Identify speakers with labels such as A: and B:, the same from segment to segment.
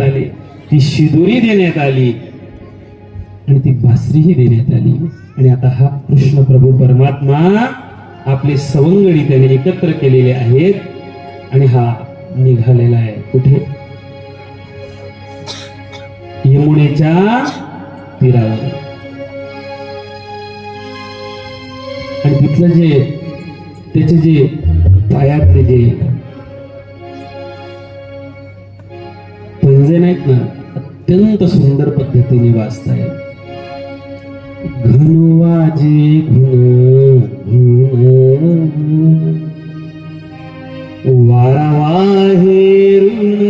A: देण्यात आली. ती शिदोरी देण्यात आली. आणि ती बासरीही देण्यात आली. आणि आता हा कृष्ण प्रभू परमात्मा आपले सवंगडी त्याने एकत्र केलेले आहेत. आणि हा निघालेला आहे. कुठे? यमुनेच्या तीरावर. आणि तिथलं जे त्याचे जे पायातले जे पंजे नाहीत ना अत्यंत सुंदर पद्धतीने वाचतायत घनवाजे घुन घुन वारा वाहे ऋण.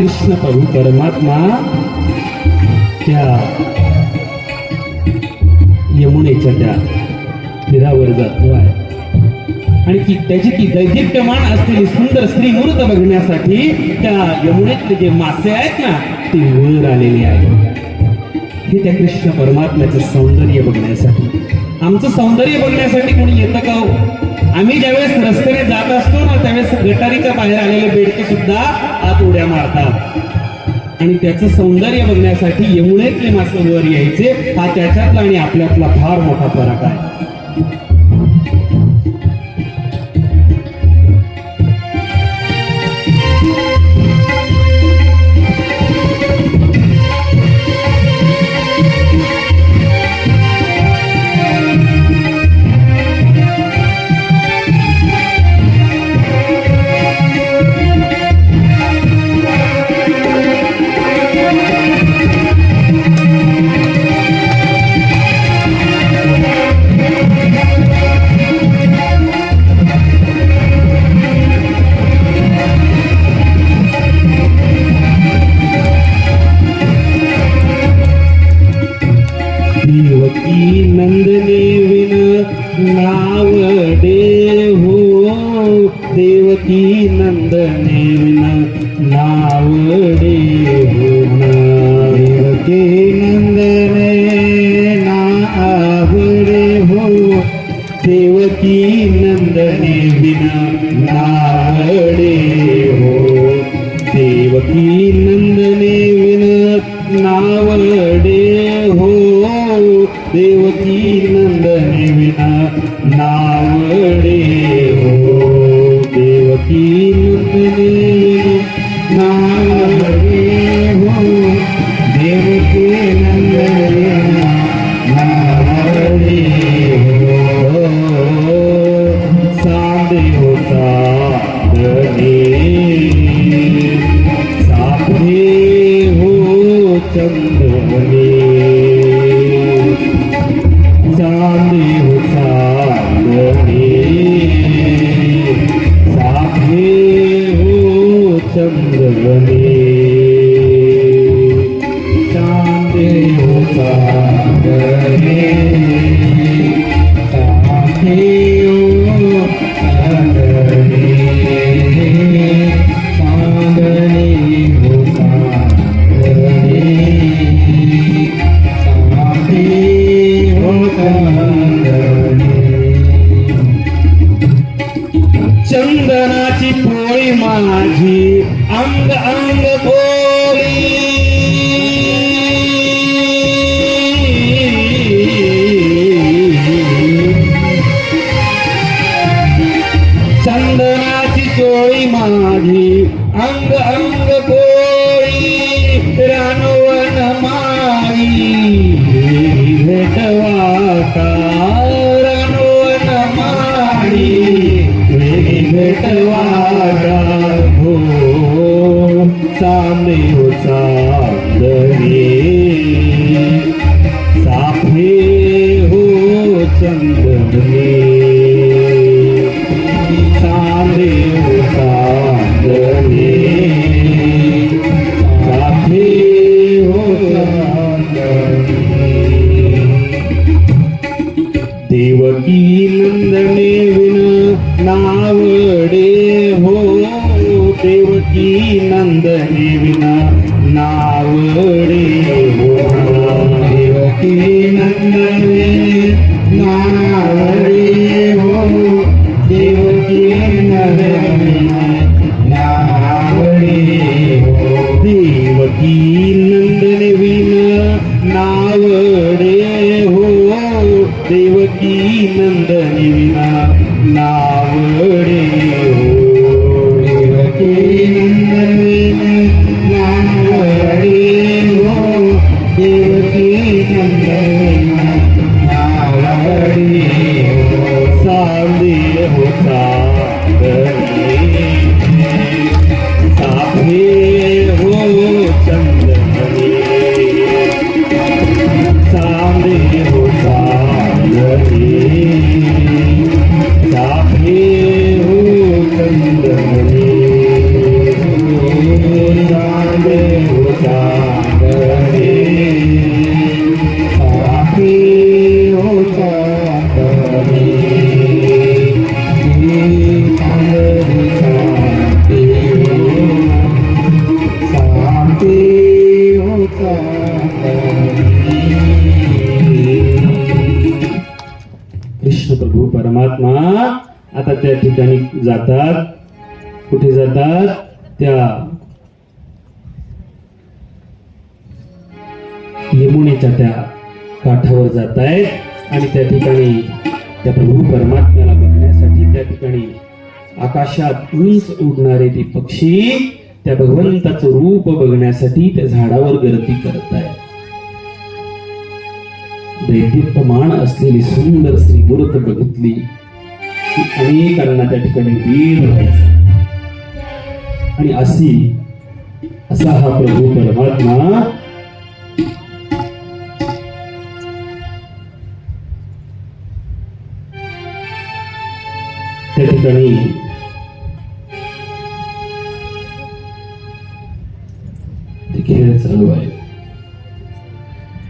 A: कृष्ण प्रभू परमात्मा त्या यमुनेच्या त्या तीरावर जातो आहे. आणि ती त्याची ती दैदिप्यमान असलेली सुंदर स्त्री मूर्त बघण्यासाठी त्या यमुनेतले जे मासे आहेत ना ते वर आलेले आहेत. हे त्या कृष्ण परमात्म्याचं सौंदर्य बघण्यासाठी. आमचं सौंदर्य बघण्यासाठी कोणी येतं का हो? आम्ही ज्यावेळेस रस्त्याने जात असतो ना त्यावेळेस गटारीच्या बाहेर आलेले बेडके सुद्धा आत उड्या मारतात. आणि त्याचं सौंदर्य बघण्यासाठी यमुनेतले मासे वर यायचे हा त्याच्यातला आणि आपल्यातला फार मोठा फरक आहे. தேடி ಚಂದೋನೇ ಚಾಂದಿ ಚಾಂದೋನೇ ಸಾಧೇ ಚಂದವನೇ ದೇವಕಿ ನಂದನೇವಿನ ನಾವಡೆ ಹೋ ದೇವಕಿ ನಂದನೇವಿನ ನಾವಡೆ ಹೋ ದೇವಕಿ ನಂದನೆ ನಾವಡೆ ಹೋ ದೇವಕಿ ನಂದನೆ ನಾವಡೆ ಹೋ ದೇವಕಿ Amén. परमात्मा आता त्या ठिकाणी जातात. कुठे जातात? त्या यमुनेच्या त्या काठावर जात आहेत आणि त्या ठिकाणी त्या प्रभू परमात्म्याला बघण्यासाठी त्या ठिकाणी आकाशात उंच उडणारे ते पक्षी त्या भगवंताचं रूप बघण्यासाठी त्या झाडावर गर्दी करत आहेत दैदिप्यमान असलेली सुंदर श्री मूर्त बघितली. अनेकांना त्या ठिकाणी वीर व्हायचा आणि अशी असा हा प्रभू परमात्मा त्या ठिकाणी खेळ चालू आहे.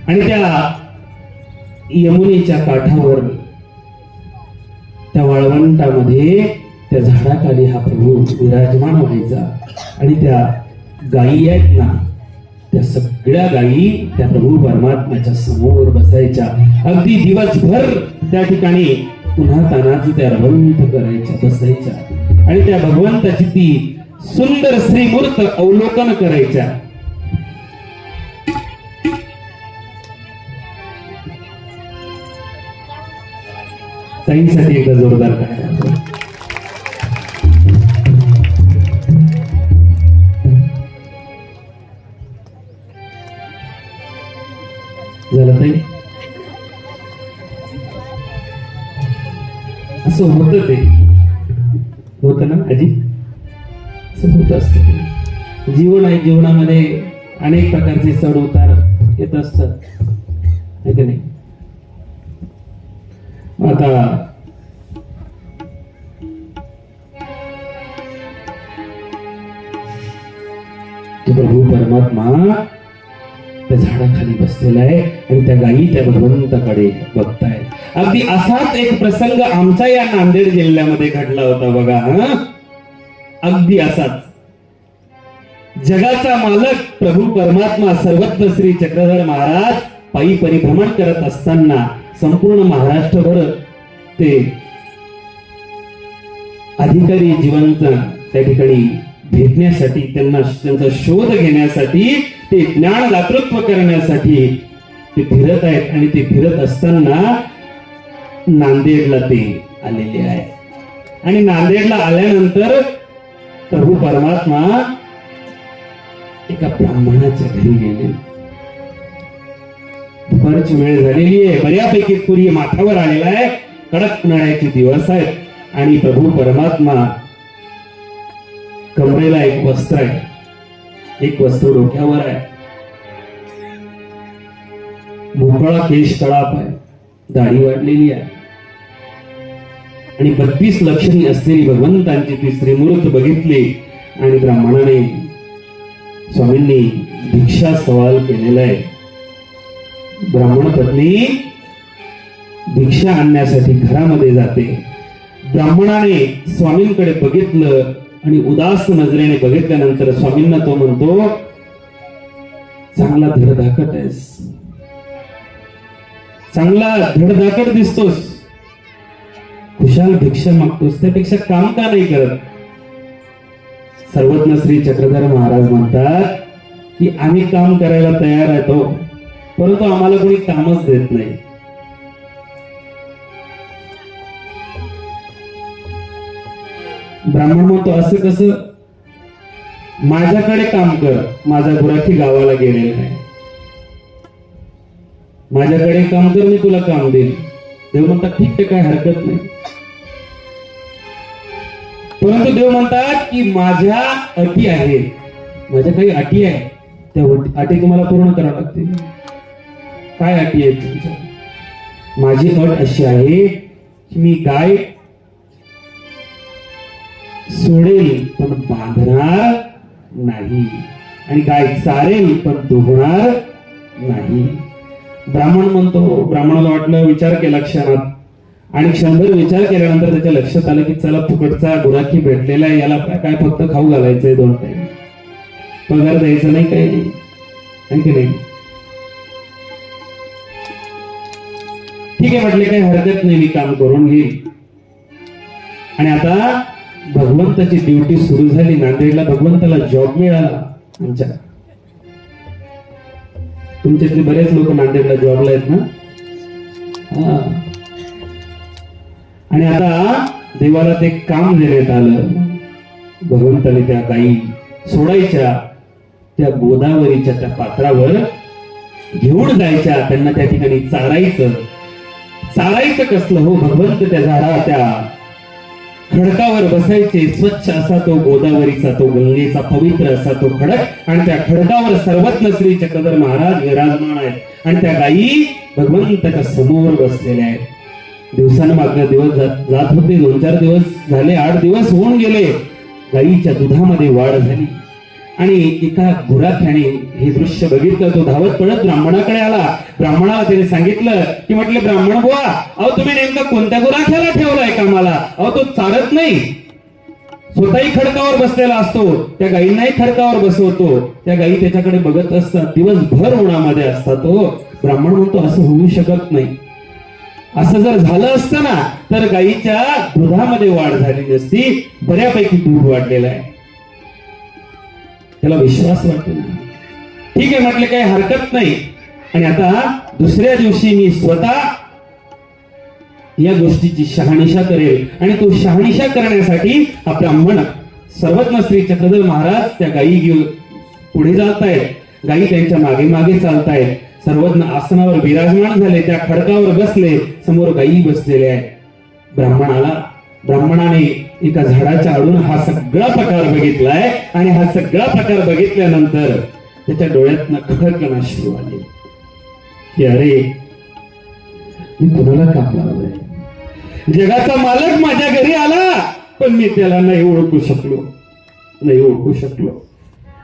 A: आणि त्या यमुनेच्या काठावर त्या वाळवंटामध्ये त्या झाडाखाली हा प्रभू विराजमान व्हायचा. आणि त्या गायी आहेत ना त्या सगळ्या गायी त्या प्रभू परमात्म्याच्या समोर बसायच्या. अगदी दिवसभर त्या ठिकाणी पुन्हा तानाच त्या रवंत करायच्या बसायच्या. आणि त्या भगवंताची ती सुंदर श्रीमूर्त अवलोकन करायच्या. ताईसाठी एकदा जोरदार. झालं ताई? असं होत ते. होत ना आजी? असं होत असत जीवन आहे जीवनामध्ये अनेक प्रकारचे चढ उतार येत असतात. नाही? आता तो प्रभू परमात्मा त्या झाडाखाली बसलेला आहे आणि त्या गायी त्या भगवंताकडे बघतायत. अगदी असाच एक प्रसंग आमचा या नांदेड जिल्ह्यामध्ये घडला होता बघा हा? अगदी असाच. जगाचा मालक प्रभू परमात्मा सर्वत्र श्री चक्रधर महाराज पायी परिभ्रमण करत असताना संपूर्ण महाराष्ट्रभर ते अधिकारी जिवंत त्या ठिकाणी भेटण्यासाठी त्यांना त्यांचा शोध घेण्यासाठी ते ज्ञान दातृत्व करण्यासाठी ते फिरत आहेत. आणि ते फिरत असताना नांदेडला ते आलेले आहे आणि नांदेडला आल्यानंतर प्रभू परमात्मा एका ब्राह्मणाच्या घरी गेले. दुपारची वेळ झालेली आहे. बऱ्यापैकी सूर्य माथ्यावर आलेला आहे. कडक उन्हाळ्याचे दिवस आहेत. आणि प्रभू परमात्मा कमरेला एक वस्त्र आहे. एक वस्त्र डोक्यावर आहे. मोकळा केश तळाप आहे. दाढी वाढलेली आहे. आणि बत्तीस लक्षणी असलेली भगवंतांची ती श्रीमूर्त बघितली आणि ब्राह्मणाने स्वामींनी दीक्षा सवाल केलेला आहे. ब्राह्मण पत्नी भिक्षा आणण्यासाठी घरामध्ये जाते. ब्राह्मणाने स्वामींकडे बघितलं आणि उदास नजरेने बघितल्यानंतर स्वामींना तो म्हणतो चांगला धडधाकट आहेस. चांगला धडधाकट दिसतोस. खुशाल भिक्षा मागतोस. त्यापेक्षा काम का नाही करत? सर्वज्ञ श्री चक्रधर महाराज म्हणतात की आम्ही काम करायला तयार आहे परंतु आम्हाला कोणी कामच देत नाही. ब्राह्मण म्हणतो असं कसं? माझ्याकडे काम कर माझा गुराखी गावाला गेलेला आहे माझ्याकडे काम कर मी तुला काम देईन. देव म्हणतात ठीक आहे काय हरकत नाही. परंतु देव म्हणतात की माझ्या अटी आहेत. माझ्या काही अटी आहेत. त्या अटी- अटी तुम्हाला पूर्ण कराव्या लागतील. काय अटी आहेत तुमच्या माझी अट अशी आहे की मी गाय सोडेल पण बांधणार नाही. आणि गाय चारेल पण दुखणार नाही. ब्राह्मण म्हणतो ब्राह्मणाला वाटलं विचार केला क्षणात. आणि क्षणभर विचार केल्यानंतर त्याच्या लक्षात आलं की चला फुकटचा गुराखी भेटलेला आहे याला काय फक्त खाऊ घालायचंय दोन टाइम पगार द्यायचा नाही काही. नाही आणखी नाही? ठीक आहे म्हटले काही हरकत नाही मी काम करून घेईन. आणि आता भगवंताची ड्युटी सुरू झाली नांदेडला भगवंताला जॉब मिळाला आमच्या. तुमच्यातले बरेच लोक नांदेडला जॉबला आहेत ना? हा. आणि आता देवाला ते काम देण्यात आलं. भगवंताने त्या गाई सोडायच्या त्या गोदावरीच्या त्या पात्रावर घेऊन जायच्या त्यांना त्या ठिकाणी चारायचं. चालायचं कसलं हो भगवंत त्या झाडा त्या खडकावर बसायचे स्वच्छ असा तो गोदावरीचा तो गंगेचा पवित्र असा तो खडक आणि त्या खडकावर सर्वत्र श्री चक्रधर महाराज विराजमान आहेत. आणि त्या गायी भगवंताच्या समोर बसलेल्या आहेत. दिवसांमागं दिवस जात जात होते दोन चार दिवस झाले आठ दिवस होऊन गेले. गायीच्या दुधामध्ये वाढ झाली. आणि एका गुराख्याने हे दृश्य बघितलं तो धावत पडत ब्राह्मणाकडे आला. ब्राह्मणाला त्याने सांगितलं की म्हटले ब्राह्मण बुवा अहो तुम्ही नेमकं कोणत्या गुराख्याला ठेवलाय कामाला? अहो तो चालत नाही. स्वतःही खडकावर बसलेला असतो. त्या गाईंनाही खडकावर बसवतो. त्या गायी त्याच्याकडे बघत असतात. दिवसभर उन्हामध्ये असतात तो. ब्राह्मण म्हणतो असं होऊ शकत नाही. असं जर झालं असतं ना तर गाईच्या दुधामध्ये वाढ झाली नसती बऱ्यापैकी दूध वाढलेलं आहे. त्याला विश्वास वाटतो. ठीक आहे म्हटले काही हरकत नाही. आणि आता दुसऱ्या दिवशी मी स्वतः या गोष्टीची शहानिशा करेल. आणि तो शहानिशा करण्यासाठी हा ब्राह्मण सर्वज्ञ श्री चक्रधर महाराज त्या गायी घेऊन पुढे जात आहेत गायी त्यांच्या मागे मागे चालतायत. सर्वज्ञ आसनावर विराजमान झाले त्या खडकावर बसले समोर गायी बसलेले आहेत. ब्राह्मणाला ब्राह्मणाने एका झाडाच्या आडून हा सगळा प्रकार बघितलाय आणि हा सगळा प्रकार बघितल्यानंतर त्याच्या डोळ्यातनं खडकणं सुरू आले की अरे मी कुणाला काम लावलंय. जगाचा मालक माझ्या घरी आला पण मी त्याला नाही ओळखू शकलो. नाही ओळखू शकलो.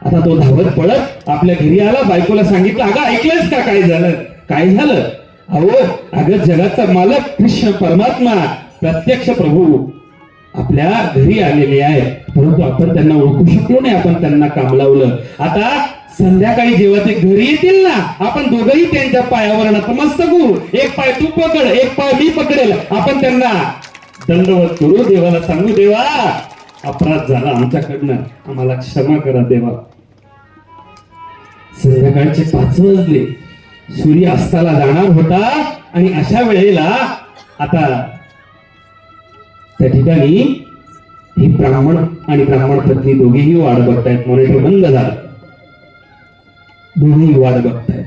A: आता तो धावत पळत आपल्या घरी आला बायकोला सांगितलं अगं ऐकलंयस का काय झालं? काय झालं? अहो अगं जगाचा मालक कृष्ण परमात्मा प्रत्यक्ष प्रभू. आपल्या घरी आलेले आहे. परंतु आपण त्यांना ओळखू शकलो नाही आपण त्यांना काम लावलं आता संध्याकाळी जेव्हा ते घरी येतील ना आपण दोघंही त्यांच्या पायावर नतमस्तक होऊ एक पाय तू पकड एक पाय मी पकडेल. आपण त्यांना दंडवत करू. देवाला सांगू देवा अपराध झाला आमच्याकडनं. आम्हाला क्षमा करा देवा. संध्याकाळचे पाच वाजले. सूर्य अस्ताला जाणार होता आणि अशा वेळेला आता त्या ठिकाणी ही ब्राह्मण आणि ब्राह्मण पत्नी दोघेही वाट बघतायत. मॉनिटर बंद झाला. दोघेही वाट बघतायत.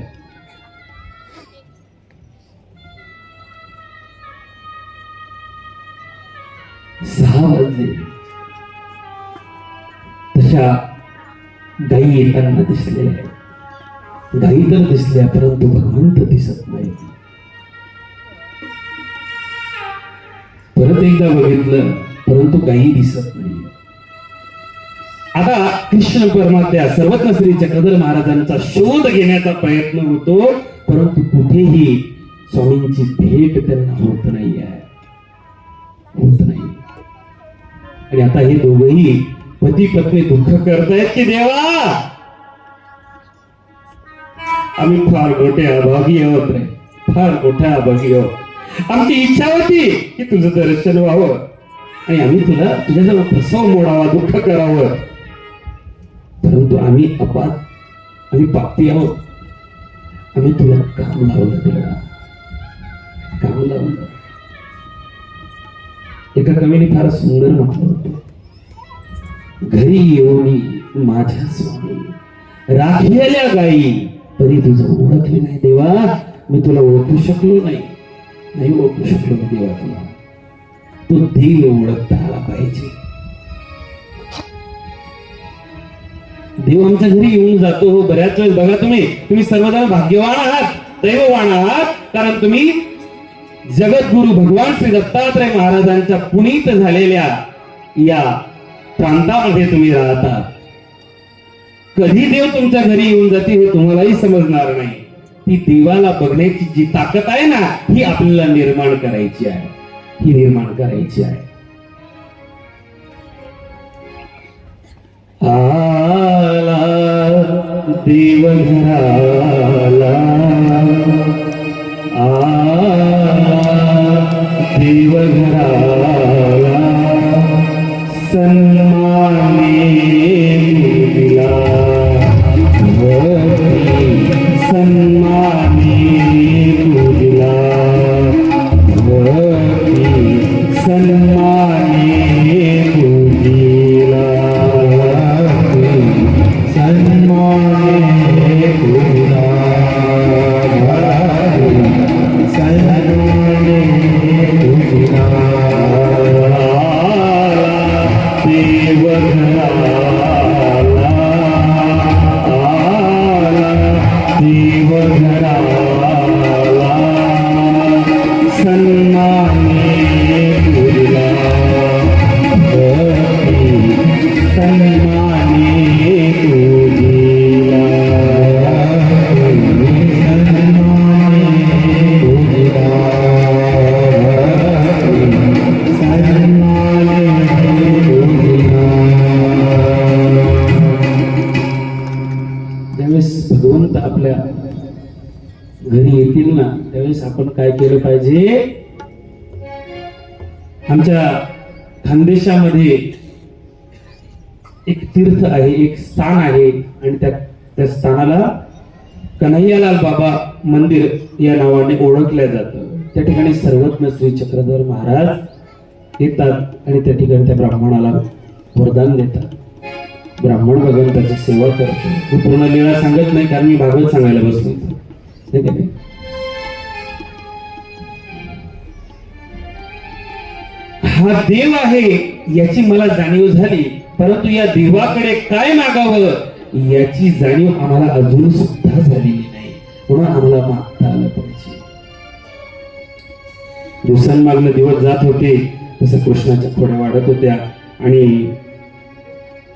A: सहा वाजले. तशा गाई येताना दिसलेल्या आहेत. तर दिसल्या परंतु भगवंत दिसत नाही परत एकदा बघितलं परंतु काही दिसत नाही. आता कृष्ण परमात्या सर्वत्र श्री चक्रधर महाराजांचा शोध घेण्याचा प्रयत्न होतो परंतु कुठेही स्वामींची भेट त्यांना होत नाही होत नाही. आणि आता हे दोघही पती पत्नी दुःख करतायत की देवा? आम्ही फार मोठे अभागी आहोत रे. फार मोठ्या अभागी आहोत. आमची इच्छा होती की तुझं दर्शन व्हावं. आणि आम्ही तुला तुझ्याजवळ फसव मोडावा दुःख करावं. परंतु आम्ही अपात आम्ही पापी आहोत. आम्ही तुला काम लावलं देवा काम लावलं एका कवीने फार सुंदर म्हटलं होतं. घरी येऊन माझ्या स्वामी राखलेल्या गाई तरी तुझं ओळखले नाही देवा. मी तुला ओळखू शकलो नाही. नाही ओळखू शकलो मी देवा तुला. तो दिल ओळखता आला पाहिजे. देव आमच्या घरी येऊन जातो. हो बऱ्याच वेळेस बघा तुम्ही तुम्ही सर्वजण भाग्यवान आहात दैववान आहात. कारण तुम्ही जगद्गुरु भगवान श्री दत्तात्रय महाराजांच्या पुनीत झालेल्या या प्रांतामध्ये तुम्ही राहता. कधी देव तुमच्या घरी येऊन जाते हे तुम्हालाही समजणार नाही. ती देवाला बघण्याची जी ताकद आहे ना ही आपल्याला निर्माण करायची आहे. ही निर्माण करायची आहे. आला देवघराला आला देव आपण काय केलं पाहिजे? आमच्या खानदेशामध्ये एक तीर्थ आहे एक स्थान आहे आणि त्या त्या स्थानाला कन्हैयालाल बाबा मंदिर या नावाने ओळखल्या जातं. त्या ठिकाणी सर्वज्ञ श्री चक्रधर महाराज येतात आणि त्या ठिकाणी त्या ब्राह्मणाला वरदान देतात. ब्राह्मण भगवंताची सेवा करतो मी पूर्ण लीळा सांगत नाही कारण मी भागवत सांगायला बसलो नाही हा देव आहे याची मला जाणीव झाली. परंतु या देवाकडे काय मागावं याची जाणीव आम्हाला अजून सुद्धा झालेली नाही. म्हणून आम्हाला मागता आलं पाहिजे. दिवसांमागनं दिवस जात होते तसं कृष्णाच्या थोड्या वाढत होत्या आणि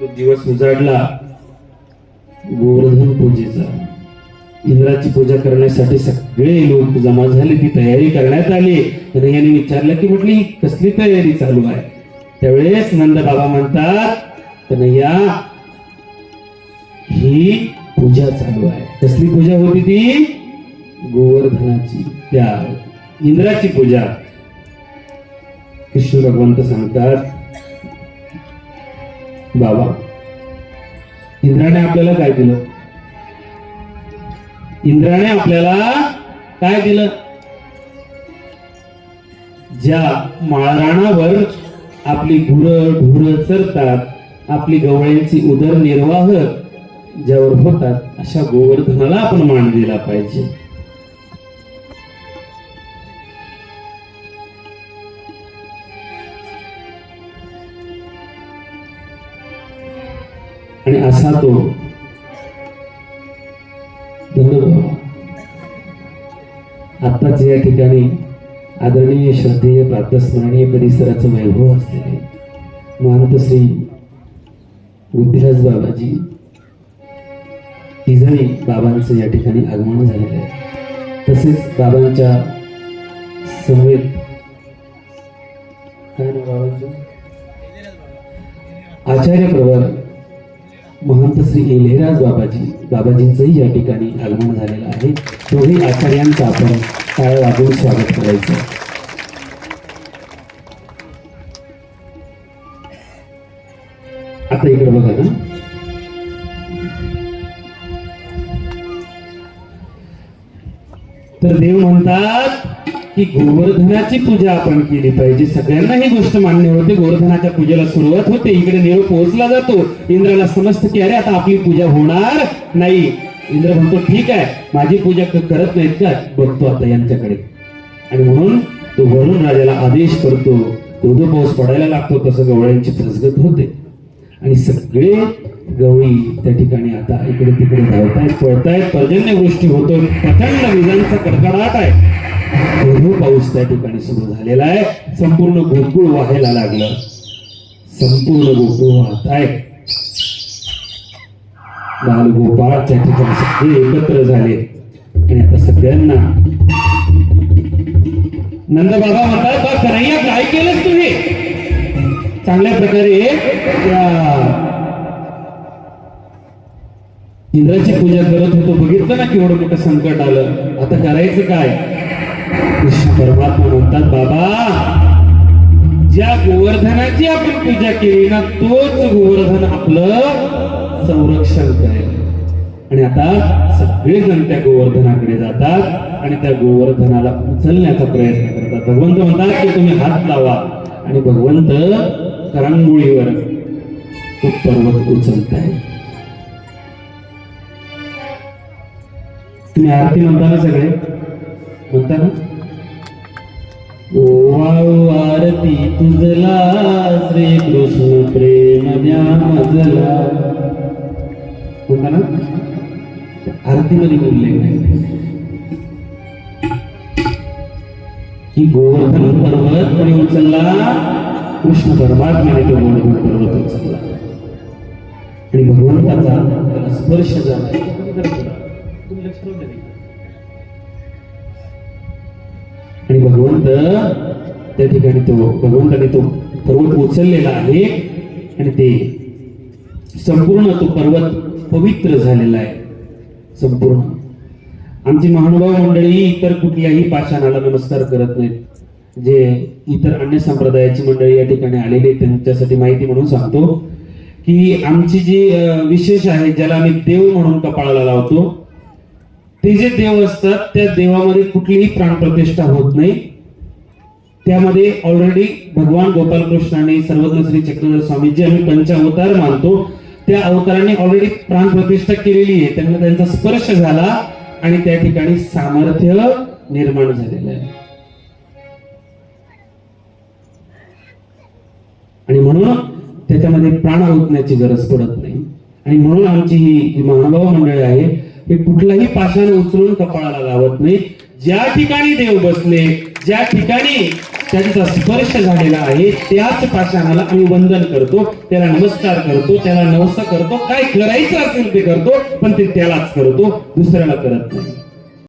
A: तो दिवस उजाडला. गोवर्धन पूजेचा. इंद्राची पूजा करण्यासाठी सगळे लोक जमा झाले ती तयारी करण्यात आली. तर यांनी विचारलं की म्हटली कसली तयारी चालू आहे? त्यावेळेस नंद बाबा म्हणतात कन्हैया ही पूजा चालू आहे. कसली पूजा होती ती? गोवर्धनाची त्या इंद्राची पूजा. कृष्ण भगवंत सांगतात बाबा इंद्राने आपल्याला काय दिलं? इंद्राने आपल्याला काय दिलं? ज्या माळराणावर आपली गुरं ढोरं चरतात आपली गवळ्यांची उदरनिर्वाह ज्यावर होतात अशा गोवर्धनाला आपण मान दिला पाहिजे. आणि असा तो धन्यवाद आत्ताच या ठिकाणी आदरणीय श्रद्धेय प्रातस्मरणीय परिसराचं वैभव असलेले महंत श्री बुद्धिराज बाबाजी तिजणी बाबांचं या ठिकाणी आगमन झालेलं आहे. तसेच बाबांच्या समवेत काय ना बाबांचं? आचार्य प्रवर महंत श्री एलेराज बाबाजी. बाबाजींचंही या ठिकाणी आगमन झालेलं आहे. दोन्ही आचार्यांचं आपण टाळ वाजवून स्वागत करायचं. आता इकडे बघा ना. तर देव म्हणतात की गोवर्धनाची पूजा आपण केली पाहिजे. सगळ्यांना ही गोष्ट मान्य होते. गोवर्धनाच्या पूजेला सुरुवात होते. इकडे निळ पोहोचला जातो. इंद्राला समजतं की अरे आता आपली पूजा होणार नाही. इंद्र म्हणतो ठीक आहे. माझी पूजा करत नाहीत का? बघतो आता यांच्याकडे. आणि म्हणून तो वरुण राजाला आदेश करतो. तो जो पाऊस पडायला लागतो. तसं गवळ्यांची फसगत होते. आणि सगळे गवळी त्या ठिकाणी आता इकडे तिकडे धावतायत पळतायत. पर्जन्यवृष्टी होतो प्रचंड विजांचा कडकडाट आहे. धो पाऊस त्या ठिकाणी सुरू झालेला आहे? संपूर्ण गोकुळ वाहायला लागलं. संपूर्ण गोकुळ वाहत आहे. बाल गोपाळ त्या ठिकाणी सगळे एकत्र झाले. आणि आता सगळ्यांना नंद बाबा म्हणतात बा कन्हैया काय केलंस तुम्ही? चांगल्या प्रकारे त्या इंद्राची पूजा करत होतो. बघितलं ना केवढं मोठं संकट आलं. आता करायचं काय? कृष्ण परमात्मा म्हणतात बाबा ज्या गोवर्धनाची आपण पूजा केली ना तोच गोवर्धन आपलं संरक्षण करेल. आणि आता सगळेजण त्या गोवर्धनाकडे जातात आणि त्या गोवर्धनाला उचलण्याचा प्रयत्न करतात. भगवंत म्हणतात की तुम्ही हात लावा आणि भगवंत करंगोळीवर तो पर्वत उचलताय. तुम्ही आरती म्हणता ना सगळे? म्हणता ना? वाव आरती तुझला श्री कृष्ण प्रेम मजला. म्हणता ना? आरतीमध्ये उल्लेख आहे की गोवर्धन पर्वत कोणी उचलला कृष्ण परमात्म्याने तो गोवर्धन पर्वत उचलला. आणि भगवंताचा त्याला स्पर्श झाला. तुम्ही लक्ष आणि भगवंत त्या ठिकाणी तो भगवंताने तो पर्वत उचललेला आहे. आणि ते संपूर्ण तो पर्वत पवित्र झालेला आहे. संपूर्ण. आमची महानुभाव मंडळी इतर कुठल्याही पाषाणाला नमस्कार करत नाहीत. जे इतर अन्य संप्रदायाची मंडळी या ठिकाणी आलेली आहे त्यांच्यासाठी माहिती म्हणून सांगतो की आमची जी विशेष आहे ज्याला आम्ही देव म्हणून कपाळाला लावतो ते जे देव असतात त्या देवामध्ये कुठलीही प्राणप्रतिष्ठा होत नाही. त्यामध्ये ऑलरेडी भगवान गोपालकृष्णाने सर्वज्ञ श्री चक्रधर स्वामीजी आम्ही पंचावतार मानतो. त्या अवताराने ऑलरेडी प्राणप्रतिष्ठा केलेली आहे. त्यांना त्यांचा स्पर्श झाला आणि त्या ठिकाणी सामर्थ्य निर्माण झालेलं आहे. आणि म्हणून त्याच्यामध्ये प्राण ओतण्याची गरज पडत नाही. आणि म्हणून आमची ही महानुभाव मंडळी आहे हे कुठलाही पाषाण उचलून कपाळाला लावत नाही ज्या ठिकाणी देव बसले ज्या ठिकाणी त्यांचा स्पर्श झालेला आहे त्याच पाषाणाला आम्ही वंदन करतो त्याला नमस्कार करतो त्याला नवस करतो काय करायचं असेल ते करतो पण ते त्यालाच करतो दुसऱ्याला करत नाही.